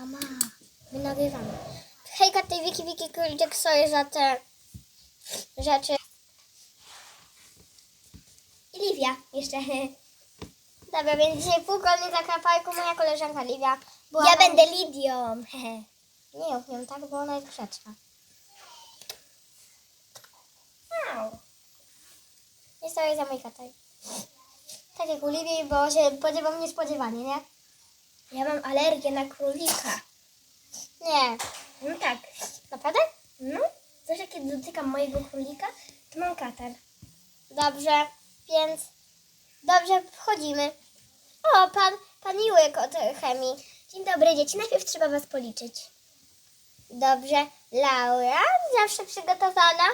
Mama, my nagrywamy. Hejka, tej Wiki, Wiki Króliczek, sorry za te rzeczy. I Livia jeszcze. Dobra, więc dzisiaj pół godziny za krapajką moja koleżanka Livia. Była Ja będę Lidią. Nie mów nią tak, bo ona jest grzeczna. Wow. Nie stoi za kataj. Tak jak u Livii, bo się spodziewam niespodziewanie, nie? Ja mam alergię na królika. Nie. No tak. Naprawdę? No, zawsze kiedy dotykam mojego królika, to mam katar. Dobrze, więc dobrze wchodzimy. O, pan, pan Iłyk od chemii. Dzień dobry dzieci, najpierw trzeba was policzyć. Dobrze, Laura, zawsze przygotowana.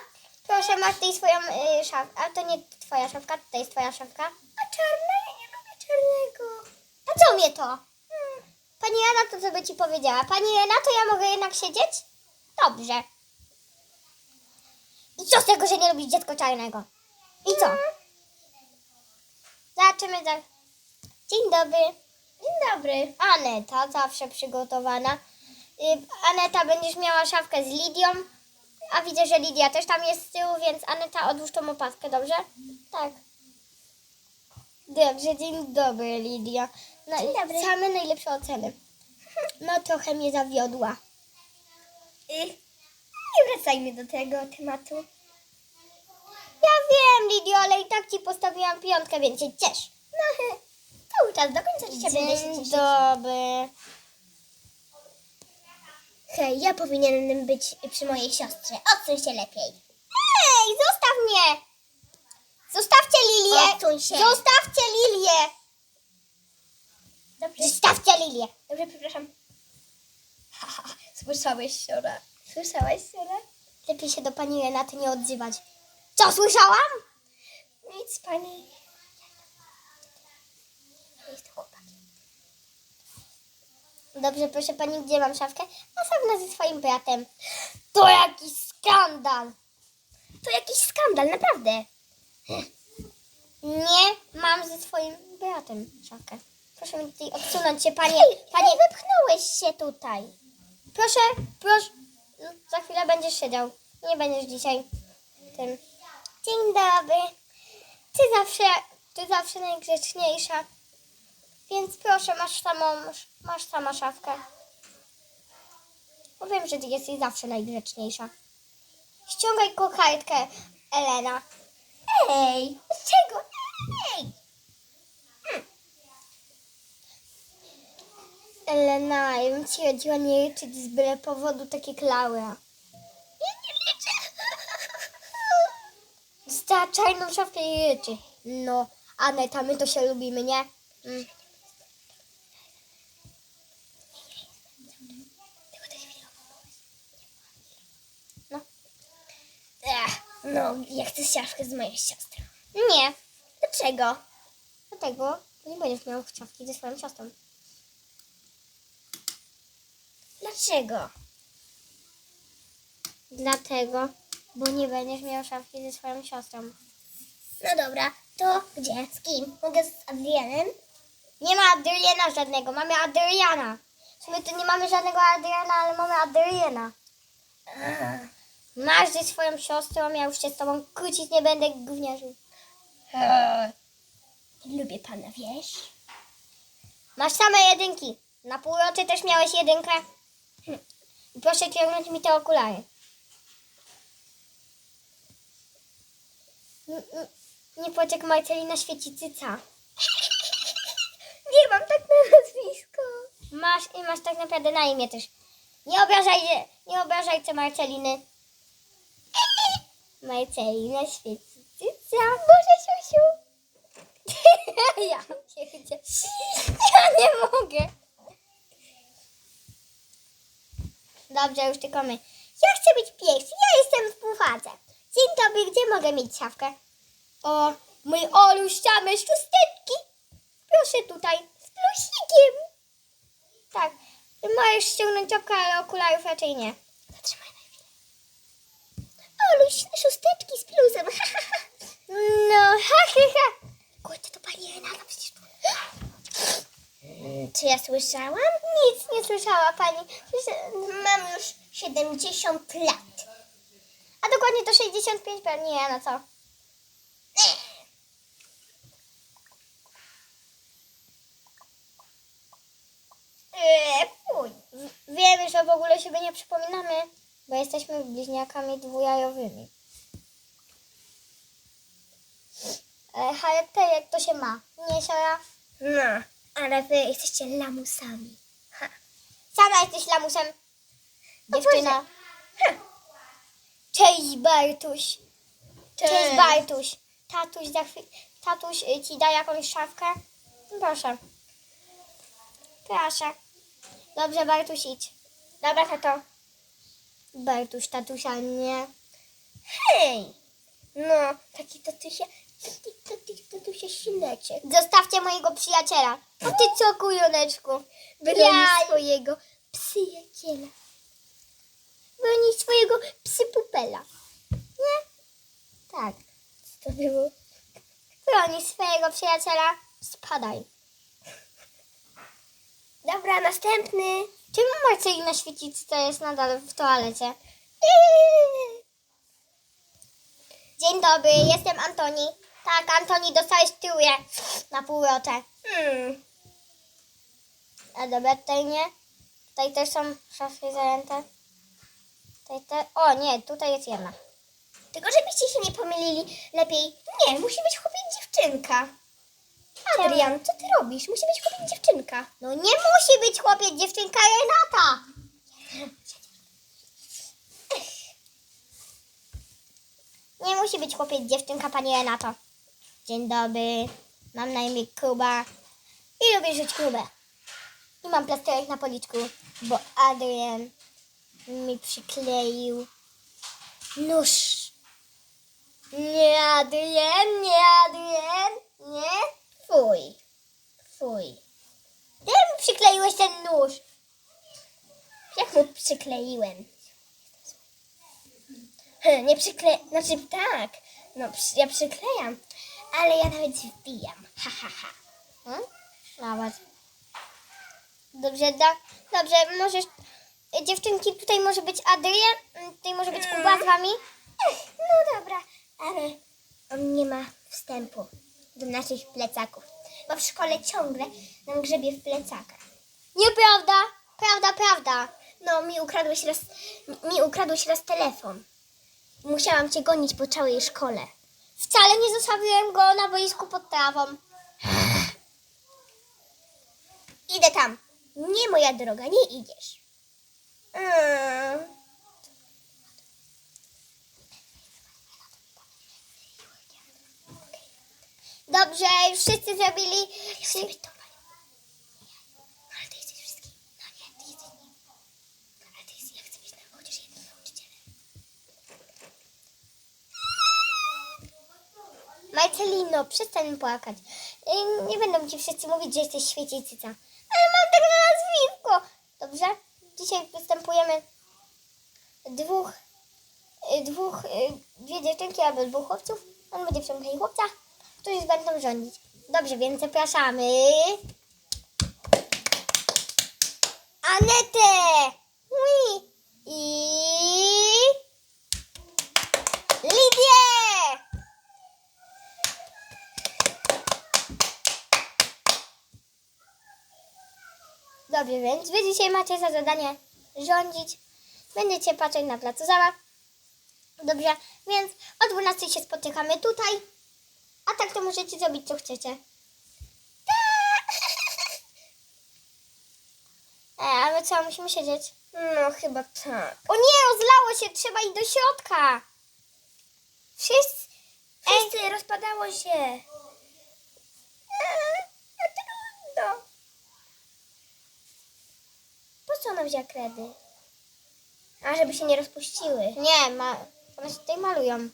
Proszę, masz tutaj swoją y, szafkę. A to nie twoja szafka, tutaj jest twoja szafka. A czarna? Ja nie lubię czarnego. A co mnie to? Pani Jana to co by ci powiedziała. Pani Jana, to ja mogę jednak siedzieć? Dobrze. I co z tego, że nie lubisz dziecko czarnego? I co? Zobaczymy za... Dzień dobry. Dzień dobry. Aneta, zawsze przygotowana. Y, Aneta, będziesz miała szafkę z Lidią. A widzę, że Lidia też tam jest z tyłu, więc Aneta, odłóż tą opaskę, dobrze? Tak. Dobrze, dzień dobry, Lidia. No, Dzień dobry. Same najlepsze oceny. No, trochę mnie zawiodła. Y, nie wracajmy do tego tematu. Ja wiem, Lidio, ale i tak ci postawiłam piątkę, więc się ciesz. No, cały czas, do końca życia będę się cieszyć. dobry. Hej, ja powinienem być przy mojej siostrze. Odsuń się lepiej. Ej, zostaw mnie! Zostawcie Lilię! Odsuń się. Zostawcie Lilię! Dobrze. Zostawcie Lilię! Dobrze, przepraszam. Słyszałeś, Siora? Słyszałaś, Siora? Lepiej się do pani Renaty nie odzywać. Co słyszałam? Nic, pani. Chłopakiem. Dobrze, proszę pani, gdzie mam szafkę? Osobna ze swoim bratem. To jakiś skandal! To jakiś skandal, naprawdę. Nie mam ze swoim bratem szafkę. Proszę mi tutaj odsunąć się, panie. Hej, panie, hej, wypchnąłeś się tutaj. proszę, proszę. No, za chwilę będziesz siedział. Nie będziesz dzisiaj tym. Dzień dobry. Ty zawsze, ty zawsze najgrzeczniejsza. Więc proszę, masz samą, masz sama szafkę. Bo wiem, że ty jesteś zawsze najgrzeczniejsza. Ściągaj kokajtkę, Elena. Ej, dlaczego? Ej! Elena, ja bym ci radziła nie liczyć z byle powodu, tak jak Laura. Ja nie liczę. Dostała czarną szafkę i ryczy. No, Aneta, my to się lubimy, nie? Mm. No. Ech, no, ja chcę siatkę z mojej siostry. Nie, Dlaczego? dlatego bo nie będziesz miał szafki ze swoją siostrą. Dlaczego? Dlatego, bo nie będziesz miał szafki ze swoją siostrą. No dobra, to gdzie? Z kim? Mogę z Adrianem? Nie ma Adriana żadnego, mamy Adriana. W sumie to nie mamy żadnego Adriana, ale mamy Adriana. Masz ze swoją siostrą, ja już się z tobą kłócić nie będę, gówniarzu. Lubię pana, wiesz? Masz same jedynki. Na półrocze też miałeś jedynkę. I Proszę ciągnąć mi te okulary. Nie płaczek Marcelina świeci cyca. Nie mam tak na nazwisko. Masz i masz tak naprawdę na imię też. Nie obrażaj, nie obrażajcie Marceliny. Marcelina świeci cyca. Boże, siusiu. ja się chcę. Ja nie mogę. Dobrze, już tylko my. Ja chcę być pierwszy. Ja jestem w półwadze. Dzień dobry, gdzie mogę mieć szafkę? O, mój Oluś, same szósteczki. Proszę tutaj, z plusikiem. Tak, możesz ściągnąć czapkę, ale okularów raczej nie. Zatrzymaj na chwilę. Oluś, szósteczki z plusem. No, ha, ha, ha. Kurde, to pani Renata przecież... Czy ja słyszałam? Nic nie słyszała pani. Mam już 70 lat. A dokładnie to 65 pewnie, nie, no co? Eee, fuj. Wiemy, że w ogóle siebie nie przypominamy, bo jesteśmy bliźniakami dwujajowymi. E, charakterek to się ma. Nie, Siora? No, ale wy jesteście lamusami. Sama jesteś lamusem. O Dziewczyna. Cześć, Bartuś. Cześć, Bartuś. Tatuś, za chwil... Tatuś y, ci da jakąś szafkę? Proszę. Proszę. Dobrze, Bartuś, idź. Dobra, tato. Bartuś, tatusia, nie. Hej! No, taki tatusia, taki, sileczek. Zostawcie mojego przyjaciela. A ty co, kujoneczku? Broni Jaj. swojego przyjaciela. Broni swojego psypupela. Nie? Tak. Co to było? Broni swojego przyjaciela. Spadaj. Dobra, następny. Czemu Marcelina Świecica jest nadal w toalecie? Dzień dobry, jestem Antoni. Tak, Antoni, dostałeś tyłuje na półrotę. Hmm. A dobra, tutaj nie. Tutaj też są szafy zajęte. Tutaj te... O nie, tutaj jest jedna. Tylko żebyście się nie pomylili, lepiej nie, musi być chłopiec dziewczynka. Adrian, co ty robisz? Musi być chłopiec dziewczynka. No nie musi być chłopiec, dziewczynka Renata. Nie musi być chłopiec, dziewczynka, pani Renato. Dzień dobry, mam na imię Kuba i lubię żyć Kubę. I mam plasterek na policzku, bo Adrian mi przykleił nóż. Nie, Adrian, nie, Adrian, nie. Fuj. Fuj. Ty mi przykleiłeś ten nóż. Jak mu przykleiłem? Nie przykle... Znaczy tak. No, ja przyklejam. Ale ja nawet wbijam. Ha, ha, ha. Hmm? Nawet. Dobrze, da, dobrze, możesz... y, Dziewczynki, tutaj może być Adrian, y, tutaj może być Kuba z wami. Ech, no dobra, ale on nie ma wstępu do naszych plecaków. Bo w szkole ciągle nam grzebie w plecakach. Nieprawda, prawda, prawda. No, mi ukradłeś raz, mi ukradłeś raz telefon. Musiałam cię gonić po całej szkole. Wcale nie zostawiłem go na boisku pod trawą. Idę tam. Nie, moja droga, nie idziesz. Mm. Dobrze, już wszyscy zrobili... Ja chcę być tą panią. No, ale ty jesteś wszystkim. No nie, ty jesteś nim. Ale ty jesteś, ja chcę być na, chociaż jednym nauczycielem. Marcelino, przestań płakać. Nie będą ci wszyscy mówić, że jesteś świecicyca. Ale mam tak na nazwisko. Dobrze? Dzisiaj występujemy dwóch, y, dwóch, y, dwie dziewczynki albo dwóch chłopców. On będzie dziewczynka i chłopca, którzy będą rządzić. Dobrze, więc zapraszamy Anetę Ui. i Dobrze, więc wy dzisiaj macie za zadanie rządzić. Będziecie patrzeć na placu zabaw. Dobrze, więc o 12 się spotykamy tutaj. A tak to możecie zrobić co chcecie. E, ale co, musimy siedzieć? No, chyba tak. O nie, rozlało się, trzeba iść do środka. Wszyscy. Wszyscy, rozpadało się. Eee, no trudno. Po co ona wzięła kredy? A, żeby się nie rozpuściły. nie, ma, one się tutaj malują.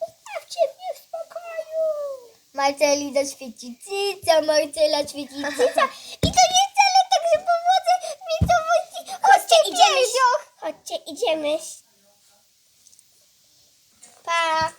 Zostawcie mnie w spokoju. Marcelina świecicyca, Marcela świecicyca. I to nie wcale tak, że pomocy miejscowości. Chodźcie, idziemy. idziemy. Chodźcie, idziemy